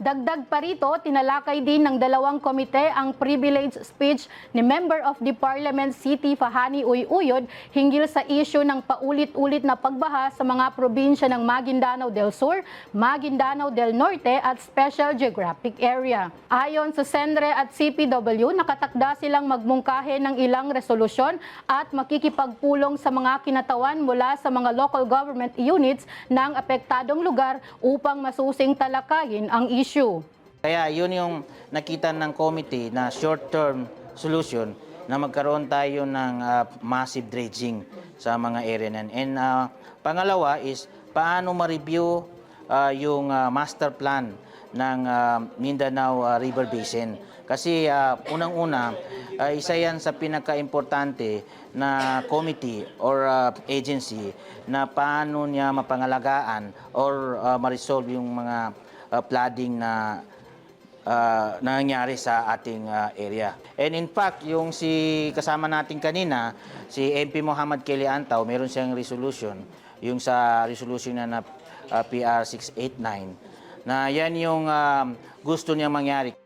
Dagdag pa rito, tinalakay din ng dalawang komite ang privilege speech ni Member of the Parliament City Fahani Uyuyod hinggil sa isyu ng paulit-ulit na pagbaha sa mga probinsya ng Maguindanao del Sur, Maguindanao del Norte at Special Geographic Area. Ayon sa Senre at CPW, nakatakda silang magmungkahe ng ilang resolusyon at makikipagpulong sa mga kinatawan mula sa mga local government units ng apektadong lugar upang masusing talakayin ang issue. Kaya yun yung nakita ng committee na short-term solution na magkaroon tayo ng ah, massive dredging sa mga area na. And ah, pangalawa is paano ma-review ah, yung ah, master plan ng ah, Mindanao ah, River Basin. Kasi ah, unang-una, ah, isa yan sa pinaka-importante na committee or ah, agency na paano niya mapangalagaan or ah, ma-resolve yung mga ah, flooding na uh, nangyari sa ating uh, area. And in fact, yung si kasama natin kanina, si MP Muhammad Kelly Antaw, meron siyang resolution, yung sa resolution na, na uh, PR 689, na yan yung um, gusto niya mangyari.